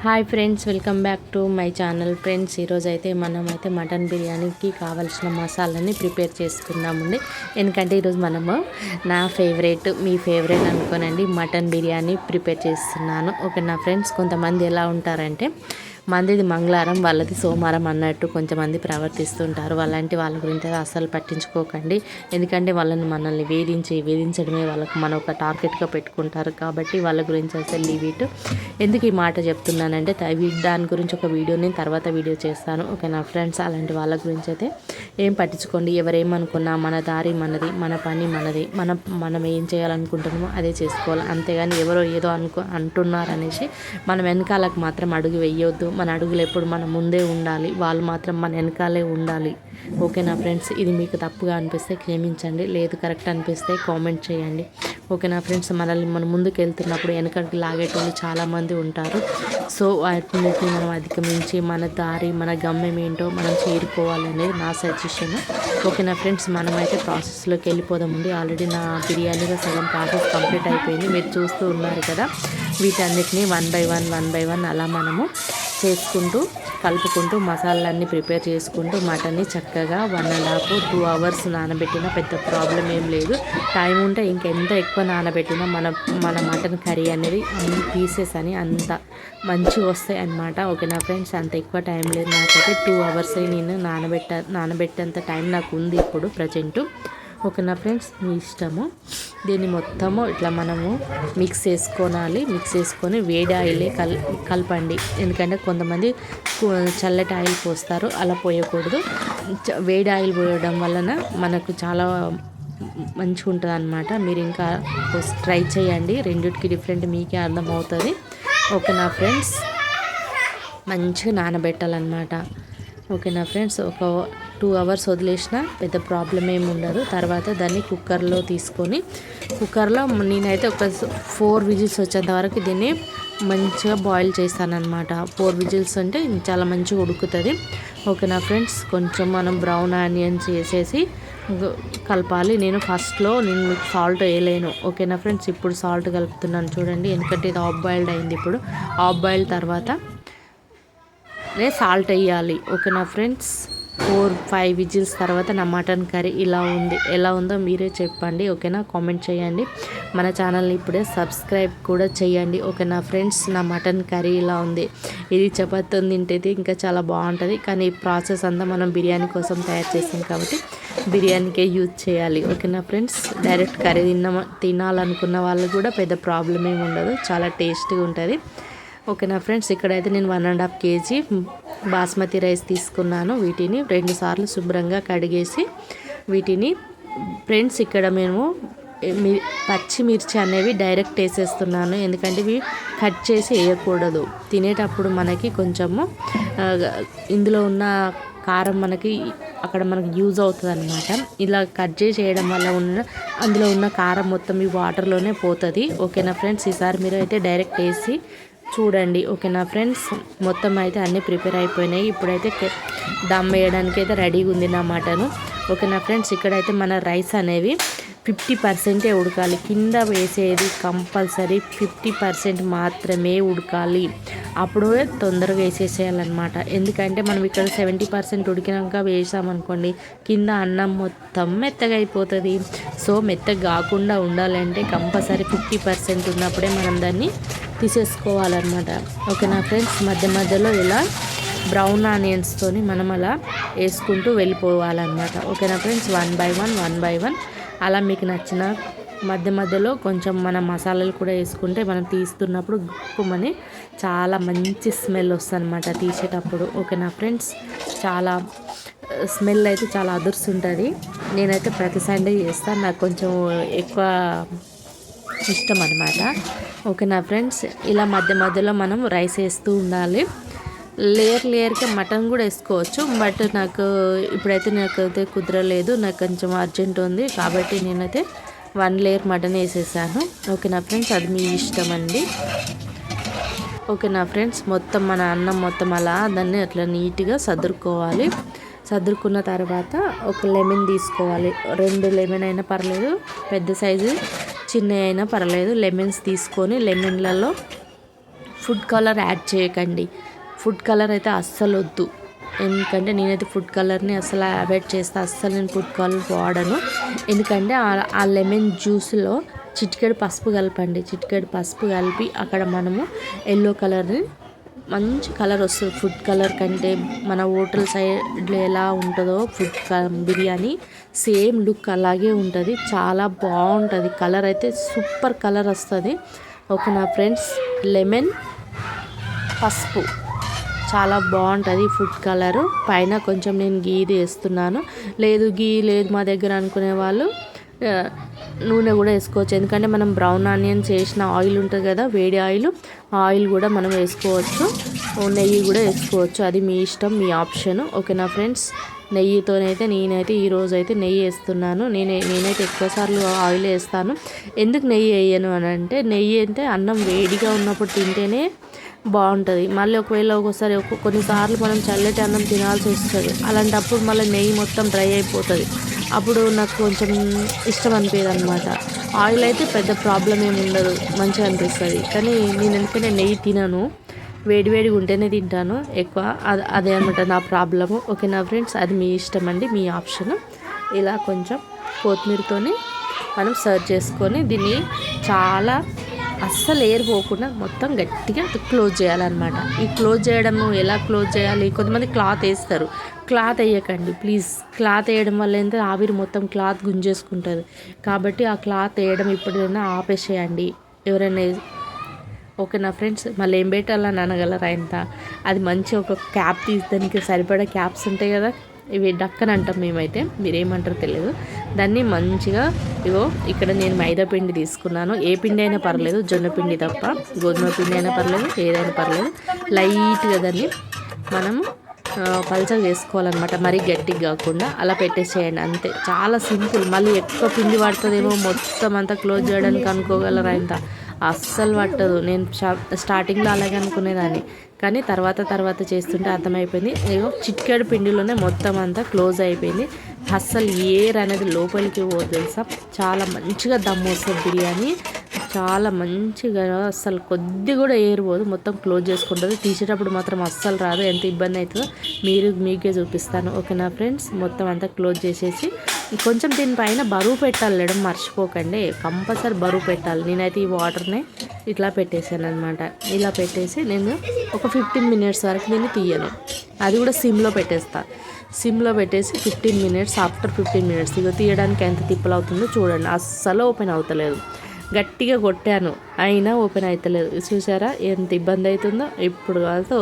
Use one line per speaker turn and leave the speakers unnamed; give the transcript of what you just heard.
Hi friends welcome back to my channel. Friends ఈరోజు అయితే మనం అయితే మటన్ బిర్యానీకి కావాల్సిన మసాలాని ప్రిపేర్ చేసుకుందామండి. ఎందుకంటే ఈరోజు మనము నా ఫేవరెట్ మీ ఫేవరెట్ అనుకోనండి మటన్ బిర్యానీ ప్రిపేర్ చేస్తున్నాను. ఓకే నా ఫ్రెండ్స్ కొంతమంది ఎలా ఉంటారంటే మందిది మంగళవారం వాళ్ళది సోమవారం అన్నట్టు కొంతమంది ప్రవర్తిస్తుంటారు. అలాంటి వాళ్ళ గురించి అస్సలు పట్టించుకోకండి. ఎందుకంటే వాళ్ళని మనల్ని వేధించి వేధించడమే వాళ్ళకు మన ఒక టార్గెట్గా పెట్టుకుంటారు. కాబట్టి వాళ్ళ గురించి అసలు లీవ్ ఇట్. ఎందుకు ఈ మాట చెప్తున్నానంటే దాని గురించి ఒక వీడియో నేను తర్వాత వీడియో చేస్తాను. ఓకే నా ఫ్రెండ్స్? అలాంటి వాళ్ళ గురించి అయితే ఏం పట్టించుకోండి. ఎవరేమనుకున్నా మన దారి మనది మన పని మనది. మన మనం ఏం చేయాలనుకుంటున్నామో అదే చేసుకోవాలి. అంతేగాని ఎవరో ఏదో అనుకో అంటున్నారనేసి మనం వెనకాలకు మాత్రం అడుగు వేయొద్దు. మన అడుగులు ఎప్పుడు మన ముందే ఉండాలి. వాళ్ళు మాత్రం మన వెనకాలే ఉండాలి. ఓకేనా ఫ్రెండ్స్? ఇది మీకు తప్పుగా అనిపిస్తే క్షమించండి. లేదు కరెక్ట్ అనిపిస్తే కామెంట్ చేయండి. ఓకేనా ఫ్రెండ్స్? మనల్ని మనం ముందుకు వెళ్తున్నప్పుడు వెనకడికి లాగేటోళ్ళు చాలామంది ఉంటారు. సో వాటిని మనం అధిగమించి మన దారి మన గమ్యం ఏంటో మనం చేరుకోవాలనేది నా సజెషన్ ఓకేనా ఫ్రెండ్స్? మనమైతే ప్రాసెస్లోకి వెళ్ళిపోదామండి ఆల్రెడీ నా బిర్యానీలో సగం ప్రాసెస్ కంప్లీట్ అయిపోయింది. మీరు చూస్తూ ఉన్నారు కదా. వీటన్నిటిని one by one one by one అలా మనము చేసుకుంటూ కలుపుకుంటూ మసాలాలన్నీ ప్రిపేర్ చేసుకుంటూ మటన్ని చక్కగా one and half two hours నానబెట్టినా పెద్ద ప్రాబ్లం ఏం లేదు. టైం ఉంటే ఇంకెంత ఎక్కువ నానబెట్టినా మన మన మటన్ కర్రీ అనేది అన్ని పీసెస్ అని అంత మంచిగా వస్తాయి అనమాట ఓకే నా ఫ్రెండ్స్? అంత ఎక్కువ టైం లేదు. నాకైతే టూ అవర్స్ నేను నానబెట్ట నానబెట్టేంత టైం నాకు ఉంది ఇప్పుడు ప్రజెంటు. ఓకేనా ఫ్రెండ్స్ మీ ఇష్టము. దీన్ని మొత్తము ఇట్లా మనము మిక్స్ చేసుకోనాలి. మిక్స్ చేసుకొని వేడి ఆయిలే కల్ కలపండి. ఎందుకంటే కొంతమంది చల్లటి ఆయిల్ పోస్తారు. అలా పోయకూడదు. వేడి ఆయిల్ పోయడం వలన మనకు చాలా మంచిగా ఉంటుంది అనమాట మీరు ఇంకా ట్రై చేయండి. రెండింటికి డిఫరెంట్ మీకే అర్థమవుతుంది. ఓకేనా ఫ్రెండ్స్ మంచిగా నానబెట్టాలన్నమాట. ఓకేనా ఫ్రెండ్స్ ఒక టూ అవర్స్ వదిలేసిన పెద్ద ప్రాబ్లం ఏమి ఉండదు. తర్వాత దాన్ని కుక్కర్లో తీసుకొని కుక్కర్లో నేనైతే ఒక ఫోర్ విజిల్స్ వచ్చేంత వరకు దీన్ని మంచిగా బాయిల్ చేస్తానమాట ఫోర్ విజిల్స్ అంటే చాలా మంచిగా ఉడుకుతుంది. ఓకేనా ఫ్రెండ్స్ కొంచెం మనం బ్రౌన్ ఆనియన్స్ వేసేసి కలపాలి. నేను ఫస్ట్లో నేను మీకు సాల్ట్ వేయలేను. ఓకేనా ఫ్రెండ్స్ ఇప్పుడు సాల్ట్ కలుపుతున్నాను చూడండి. ఎందుకంటే ఇది ఆఫ్ బాయిల్డ్ అయింది ఇప్పుడు. ఆఫ్ బాయిల్ తర్వాత సాల్ట్ వేయాలి. ఓకేనా ఫ్రెండ్స్? ఫోర్ ఫైవ్ విజిల్స్ తర్వాత నా మటన్ కర్రీ ఇలా ఉంది. ఎలా ఉందో మీరే చెప్పండి. ఓకేనా కామెంట్ చేయండి. మన ఛానల్ని ఇప్పుడే సబ్స్క్రైబ్ కూడా చేయండి. ఓకేనా ఫ్రెండ్స్? నా మటన్ కర్రీ ఇలా ఉంది. ఇది చపాతీ తింటేది ఇంకా చాలా బాగుంటుంది. కానీ ఈ ప్రాసెస్ అంతా మనం బిర్యానీ కోసం తయారు చేసాం కాబట్టి బిర్యానీకే యూజ్ చేయాలి. ఓకేనా ఫ్రెండ్స్? డైరెక్ట్ కర్రీ తిన్న తినాలనుకున్న వాళ్ళు కూడా పెద్ద ప్రాబ్లం ఏమి ఉండదు. చాలా టేస్ట్గా ఉంటుంది. ఓకేనా ఫ్రెండ్స్ ఇక్కడైతే నేను one and half KG basmati rice తీసుకున్నాను. వీటిని రెండుసార్లు శుభ్రంగా కడిగేసి వీటిని ఫ్రెండ్స్ ఇక్కడ మేము పచ్చిమిర్చి అనేవి డైరెక్ట్ వేసేస్తున్నాను. ఎందుకంటే ఇవి కట్ చేసి వేయకూడదు. తినేటప్పుడు మనకి కొంచెము ఇందులో ఉన్న కారం మనకి అక్కడ మనకి యూజ్ అవుతుంది అనమాట ఇలా కట్ చేసి వేయడం వల్ల ఉన్న అందులో ఉన్న కారం మొత్తం ఈ వాటర్లోనే పోతుంది. ఓకేనా ఫ్రెండ్స్ ఈసారి మీరు అయితే డైరెక్ట్ వేసి చూడండి. ఓకేనా ఫ్రెండ్స్ మొత్తం అయితే అన్నీ ప్రిపేర్ అయిపోయినాయి. ఇప్పుడైతే దమ్ వేయడానికి అయితే రెడీగా ఉంది నా మటను. ఓకేనా ఫ్రెండ్స్ ఇక్కడైతే మన రైస్ అనేవి ఫిఫ్టీ పర్సెంటే ఉడకాలి. కింద వేసేది కంపల్సరీ ఫిఫ్టీ పర్సెంట్ మాత్రమే ఉడకాలి. అప్పుడు తొందరగా వేసేసేయాలన్నమాట. ఎందుకంటే మనం ఇక్కడ సెవెంటీ పర్సెంట్ ఉడికినాక వేసామనుకోండి కింద అన్నం మొత్తం మెత్తగా అయిపోతుంది. సో మెత్తగా కాకుండా ఉండాలంటే కంపల్సరీ ఫిఫ్టీ పర్సెంట్ ఉన్నప్పుడే మనం దాన్ని తీసేసుకోవాలన్నమాట. ఓకేనా ఫ్రెండ్స్? మధ్య మధ్యలో ఇలా బ్రౌన్ ఆనియన్స్తోని మనం అలా వేసుకుంటూ వెళ్ళిపోవాలన్నమాట. ఓకేనా friends? One by one one by one. అలా మీకు నచ్చిన మధ్య మధ్యలో కొంచెం మన మసాలాలు కూడా వేసుకుంటే మనం తీస్తున్నప్పుడు గుప్పమని చాలా మంచి స్మెల్ వస్తుంది అనమాట తీసేటప్పుడు ఓకేనా ఫ్రెండ్స్? చాలా స్మెల్ అయితే చాలా అదుర్స్తుంటుంది. నేనైతే ప్రతి సండే చేస్తాను నాకు కొంచెం ఎక్కువ ఇష్టం అనమాట ఓకేనా ఫ్రెండ్స్? ఇలా మధ్య మధ్యలో మనం రైస్ వేస్తూ ఉండాలి. లేయర్ లేయర్గా మటన్ కూడా వేసుకోవచ్చు. బట్ నాకు ఇప్పుడైతే నాకు అయితే కుదరలేదు. నాకు కొంచెం అర్జెంట్ ఉంది. కాబట్టి నేనైతే వన్ లేయర్ మటన్ వేసేసాను. ఓకే నా ఫ్రెండ్స్ అది మీ ఇష్టం అండి. ఓకే నా ఫ్రెండ్స్ మొత్తం మన అన్నం మొత్తం అలా దాన్ని అట్లా నీట్గా సదురుకోవాలి. సదురుకున్న తర్వాత ఒక లెమన్ తీసుకోవాలి. రెండు లెమన్ అయినా పర్లేదు పెద్ద సైజు చిన్న అయినా పర్లేదు. లెమన్స్ తీసుకొని లెమన్లలో ఫుడ్ కలర్ యాడ్ చేయకండి. ఫుడ్ కలర్ అయితే అస్సలు వద్దు ఎందుకంటే నేనైతే ఫుడ్ కలర్ని అసలు అవాయిడ్ చేస్తే. అస్సలు నేను ఫుడ్ కలర్ వాడను. ఎందుకంటే ఆ- ఆ లెమన్ జ్యూస్లో చిటికెడు పసుపు కలపండి. చిటికెడు పసుపు కలిపి అక్కడ మనము ఎల్లో కలర్ని మంచి కలర్ వస్తుంది. ఫుడ్ కలర్ కంటే మన హోటల్ సైడ్లో ఎలా ఉంటుందో ఫుడ్ బిర్యానీ సేమ్ లుక్ అలాగే ఉంటుంది. చాలా బాగుంటుంది. కలర్ అయితే సూపర్ కలర్ వస్తుంది. ఓకే నా ఫ్రెండ్స్ లెమన్ పసుపు. చాలా బాగుంటుంది ఫుడ్ కలరు. పైన కొంచెం నేను గీది వేస్తున్నాను లేదు గీ లేదు మా దగ్గర అనుకునే వాళ్ళు నూనె కూడా వేసుకోవచ్చు. ఎందుకంటే మనం బ్రౌన్ ఆనియన్స్ చేసిన ఆయిల్ ఉంటుంది కదా వేడి ఆయిల్ ఆయిల్ కూడా మనం వేసుకోవచ్చు. నెయ్యి కూడా వేసుకోవచ్చు. అది మీ ఇష్టం మీ ఆప్షన్. ఓకేనా ఫ్రెండ్స్? నెయ్యితోనైతే నేనైతే ఈరోజు అయితే నెయ్యి వేస్తున్నాను. నేనే నేనైతే ఎక్కువసార్లు ఆయిల్ వేస్తాను. ఎందుకు నెయ్యి వేయను అని అంటే నెయ్యి అంటే అన్నం వేడిగా ఉన్నప్పుడు తింటేనే బాగుంటుంది. మళ్ళీ ఒకవేళ ఒక్కోసారి కొన్నిసార్లు మనం చల్లటి అన్నం తినాల్సి వస్తుంది. అలాంటప్పుడు మళ్ళీ నెయ్యి మొత్తం డ్రై అయిపోతుంది. అప్పుడు నాకు కొంచెం ఇష్టం అనిపించదు అనమాట ఆయిల్ అయితే పెద్ద ప్రాబ్లం ఏమి ఉండదు. మంచిగా అనిపిస్తుంది. కానీ నేను ఎందుకంటే నెయ్యి తినను. వేడివేడిగా ఉంటేనే తింటాను ఎక్కువ. అది అదే అనమాట నా ప్రాబ్లము. ఓకే నా ఫ్రెండ్స్? అది మీ ఇష్టం అండి. మీ ఆప్షన్. ఇలా కొంచెం కొత్తిమీరతోని మనం సర్వ్ చేసుకొని దీన్ని చాలా అస్సలు ఎయిర్ పోకుండా మొత్తం గట్టిగా క్లోజ్ చేయాలన్నమాట. ఈ క్లోజ్ చేయడము ఎలా క్లోజ్ చేయాలి? కొంతమంది క్లాత్ వేస్తారు. క్లాత్ వేయకండి ప్లీజ్. క్లాత్ వేయడం వల్ల ఏంటంటే ఆవిరి మొత్తం క్లాత్ గుంజేసుకుంటుంది. కాబట్టి ఆ క్లాత్ వేయడం ఇప్పుడైనా ఆపేసేయండి. ఎవరైనా ఓకే నా ఫ్రెండ్స్? మళ్ళీ ఏం పెట్టాలని అనగలరా ఇంత అది మంచి ఒక క్యాప్ తీసి దానికి సరిపడా క్యాప్స్ ఉంటాయి కదా? ఇవి డక్కన్ అంటాం మేమైతే మీరేమంటారో తెలియదు దాన్ని మంచిగా ఇగో ఇక్కడ నేను మైదా పిండి తీసుకున్నాను. ఏ పిండి అయినా పర్లేదు జొన్న పిండి తప్ప. గోధుమ పిండి అయినా పర్లేదు ఏదైనా పర్లేదు. లైట్గా దాన్ని మనము పల్చగా చేసుకోవాలన్నమాట. మరీ గట్టిగా కాకుండా అలా పెట్టేసేయండి అంతే. చాలా సింపుల్. మళ్ళీ ఎక్కువ పిండి పడుతుందేమో మొత్తం అంతా క్లోజ్ చేయడానికి అనుకోగలరా ఇంత? అస్సలు పట్టదు. నేను స్టార్టింగ్లో అలాగే అనుకునేదాన్ని. కానీ తర్వాత తర్వాత చేస్తుంటే అర్థమైపోయింది. ఏదో చిట్కాడు పిండిలోనే మొత్తం అంతా క్లోజ్ అయిపోయింది. అస్సలు ఏర్ అనేది లోపలికి పోదు తెలుసా? చాలా మంచిగా దమ్ము వస్తుంది బిర్యానీ. చాలా మంచిగా అస్సలు కొద్ది కూడా ఎయిర్ పోదు. మొత్తం క్లోజ్ చేసుకుంటుంది. తీసేటప్పుడు మాత్రం అస్సలు రాదు. ఎంత ఇబ్బంది అవుతుందో మీరు మీకే చూపిస్తాను. ఓకేనా ఫ్రెండ్స్? మొత్తం అంతా క్లోజ్ చేసేసి కొంచెం దీనిపైన బరువు పెట్టాలి మేడం మర్చిపోకండి. కంపల్సరీ బరువు పెట్టాలి. నేనైతే ఈ వాటర్ని ఇట్లా పెట్టేశాను అనమాట ఇలా పెట్టేసి నేను ఒక ఫిఫ్టీన్ మినిట్స్ వరకు నేను తీయను. అది కూడా సిమ్లో పెట్టేస్తాను సిమ్లో పెట్టేసి fifteen minutes after fifteen minutes. ఇక తీయడానికి ఎంత తిప్పలు అవుతుందో చూడండి. అస్సలు ఓపెన్ అవుతలేదు. గట్టిగా కొట్టాను. అయినా ఓపెన్ అవుతలేదు చూసారా ఎంత ఇబ్బంది అవుతుందో? ఇప్పుడు కాదు